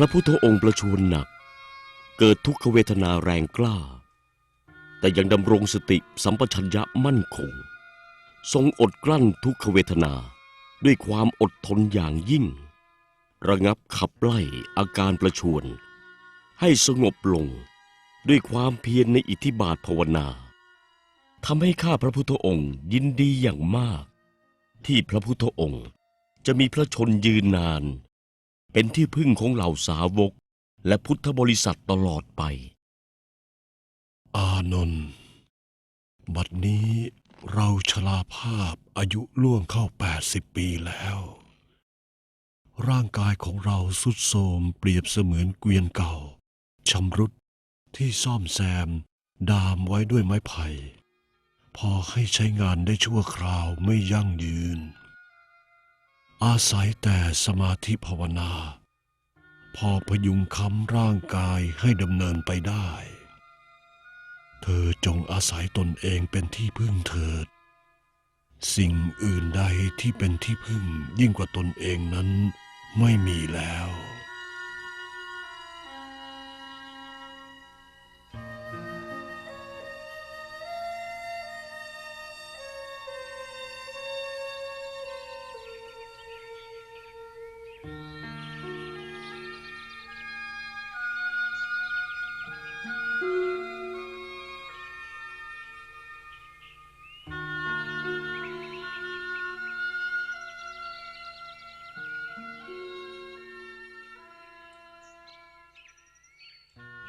ระพุทธองค์ประชวรหนัก เกิดทุกขเวทนาแรงกล้า แต่ยังดำรงสติสัมปชัญญะมั่นคง ทรงอดกลั้นทุกขเวทนาด้วยความอดทนอย่างยิ่ง ระงับขับไล่อาการประชวรให้สงบลงด้วยความเพียรในอิทธิบาทภาวนาทำให้ข้าพระพุทธองค์ยินดีอย่างมาก ที่พระพุทธองค์จะมีพระชนยืนนาน เป็นที่พึ่งของเหล่าสาวก และพุทธบริษัทตลอดไป อานนท์บัดนี้เราชราภาพอายุล่วงเข้าแปดสิบปีแล้ว ร่างกายของเราสุดโทรมเปรียบเสมือนเกวียนเก่าชำรุดที่ซ่อมแซม ดามไว้ด้วยไม้ไผ่ พอให้ใช้งานได้ชั่วคราวไม่ยั่งยืน อาศัยแต่สมาธิภาวนา พอพยุงค้ำร่างกายให้ดำเนินไปได้ เธอจงอาศัยตนเองเป็นที่พึ่งเถิด สิ่งอื่นใดที่เป็นที่พึ่งยิ่งกว่าตนเองนั้นไม่มีแล้ว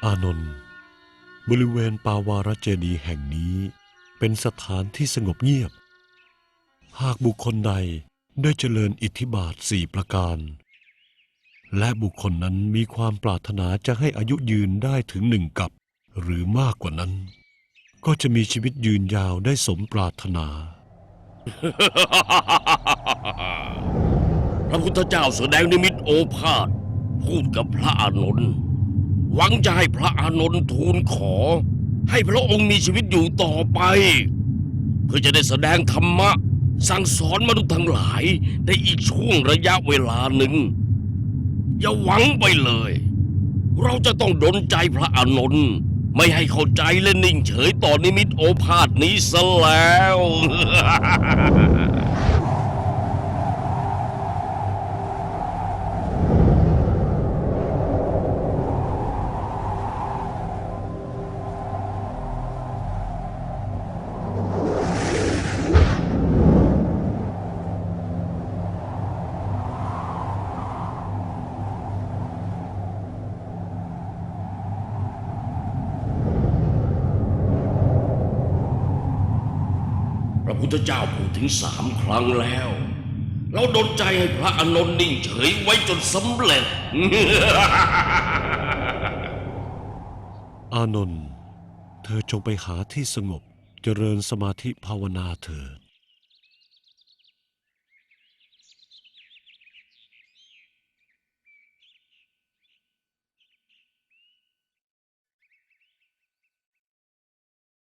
อานนท์บริเวณปาวารเจดีย์แห่งนี้เป็นสถานที่สงบเงียบ หากบุคคลใดได้เจริญอิทธิบาทสี่ประการ และบุคคลนั้นมีความปรารถนาจะให้อายุยืนได้ถึงหนึ่งกับ หรือมากกว่านั้น ก็จะมีชีวิตยืนยาวได้สมปรารถนา พระพุทธเจ้าแสดงนิมิตโอภาษพูดกับพระอานนท์ หวังจะให้พระอานนท์ทูลขอ ให้พระองค์มีชีวิตอยู่ต่อไป เพื่อจะได้แสดงธรรมะ สั่งสอนมนุษย์ทั้งหลายในอีกช่วงระยะเวลาหนึ่ง อย่าหวังไปเลย เราจะต้องดลใจพระอานนท์ไม่ให้เข้าใจและนิ่งเฉยต่อนิมิตโอภาษนี้ซะแล้ว พุทธเจ้าพูดถึงสามครั้งแล้ว เราดนใจให้พระอานนท์นิ่งเฉยไว้จนสำเร็จ อานนท์เธอจงไปหาที่สงบเจริญสมาธิภาวนาเถิด